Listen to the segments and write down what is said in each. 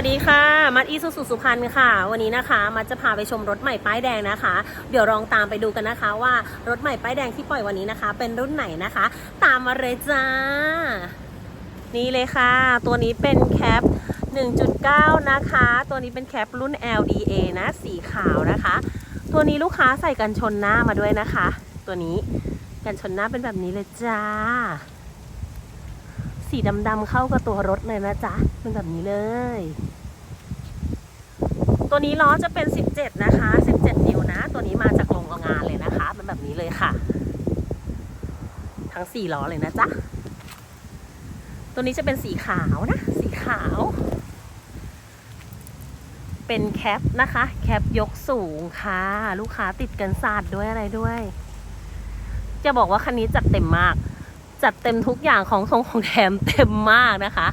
วัสดีค่ะ มัดอีสุสุสุพรรณค่ะ วันนี้นะคะ มัดจะพาไปชมรถใหม่ป้ายแดงนะคะ เดี๋ยวลองตามไปดูกันนะคะว่ารถใหม่ป้ายแดงที่ปล่อยวันนี้นะคะ เป็นรุ่นไหนนะคะ ตามมาเลยจ้า นี่เลยค่ะ ตัวนี้เป็นแคป 1.9 นะคะ ตัวนี้เป็นแคปรุ่น LDA นะ สีขาวนะคะ ตัวนี้ลูกค้าใส่กันชนหน้ามาด้วยนะคะ ตัวนี้กันชนหน้าเป็นแบบนี้เลยจ้า สีดำๆเข้ากับตัวรถเลยนะจ๊ะเป็นแบบนี้เลย ตัวนี้ล้อจะเป็น 17 นะคะ 17 นิ้วนะ ตัวนี้มาจากโรงงานเลยนะคะเป็นแบบนี้เลยค่ะ ทั้ง4ล้อเลยนะจ๊ะตัวนี้จะเป็นสีขาวนะ สีขาว เป็นแคปนะคะ แคปยกสูงค่ะ ลูกค้าติดกันสาดด้วยอะไรด้วย จะบอกว่าคันนี้จัดเต็มมาก จัดเต็มทุกอย่างของทรงของแถมเต็มมากนะคะ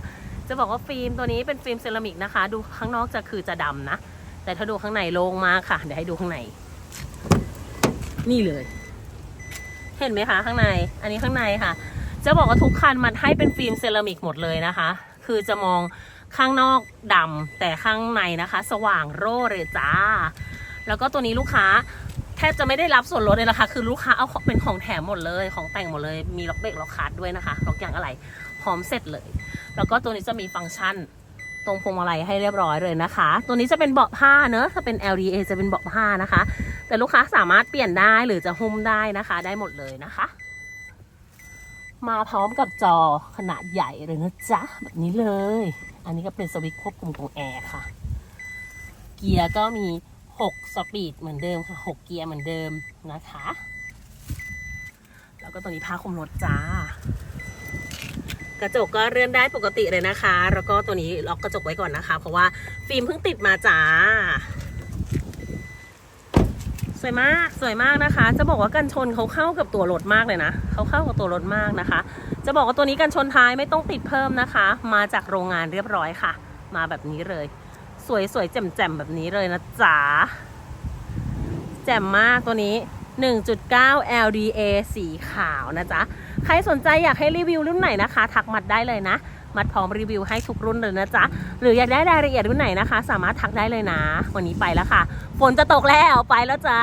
จะบอกว่าฟิล์มตัวนี้เป็นฟิล์มเซรามิกนะคะ ดูข้างนอกจะคือจะดำนะ แต่ถ้าดูข้างในโล่งมากค่ะ เดี๋ยวให้ดูข้างใน นี่เลย เห็นไหมคะข้างใน อันนี้ข้างในค่ะ จะบอกว่าทุกคันมันให้เป็นฟิล์มเซรามิกหมดเลยนะคะ คือจะมองข้างนอกดำแต่ข้างในนะคะ สว่างโร่เลยจ้า แล้วก็ตัวนี้ลูกค้า แทบจะไม่ได้รับส่วนลดเลยนะคะ คือลูกค้าเอาเป็นของแถมหมดเลย ของแต่งหมดเลย มีล็อกเบรกล็อกคาร์ดด้วยนะคะ ล็อกอย่างอะไรพร้อมเสร็จเลย แล้วก็ตัวนี้จะมีฟังก์ชันตรงพวงมาลัยให้เรียบร้อยเลยนะคะ ตัวนี้จะเป็นเบาะผ้าเนอะถ้าเป็น LDA จะเป็นเบาะผ้านะคะ แต่ลูกค้าสามารถเปลี่ยนได้หรือจะหุ้มได้นะคะ ได้หมดเลยนะคะ มาพร้อมกับจอขนาดใหญ่เลยนะจ๊ะ แบบนี้เลย อันนี้ก็เป็นสวิตช์ควบคุมของแอร์ค่ะ เกียร์ก็มี 6 สปีดเหมือนเดิมค่ะ 6 เกียร์เหมือนเดิมนะคะ แล้วก็ตัวนี้ผ้าคลุมรถจ้ากระจกก็เลื่อนได้ปกติเลยนะคะ แล้วก็ตัวนี้ล็อกกระจกไว้ก่อนนะคะ เพราะว่าฟิล์มเพิ่งติดมาจ้า สวยมากสวยมากนะคะ จะบอกว่ากันชนเขาเข้ากับตัวรถมากเลยนะเขาเข้ากับตัวรถมากนะคะ จะบอกว่าตัวนี้กันชนท้ายไม่ต้องติดเพิ่มนะคะ มาจากโรงงานเรียบร้อยค่ะ มาแบบนี้เลย สวยๆแจ่มๆแบบนี้เลยนะจ๊ะแจ่มมากตัวนี้ 1.9 LDA สีขาวนะจ๊ะ ใครสนใจอยากให้รีวิวรุ่นไหนนะคะ ทักมัดได้เลยนะ มัดพร้อมรีวิวให้ทุกรุ่นเลยนะจ๊ะ หรืออยากได้รายละเอียดรุ่นไหนนะคะ สามารถทักได้เลยนะ วันนี้ไปแล้วค่ะ ฝนจะตกแล้วไปแล้วจ้า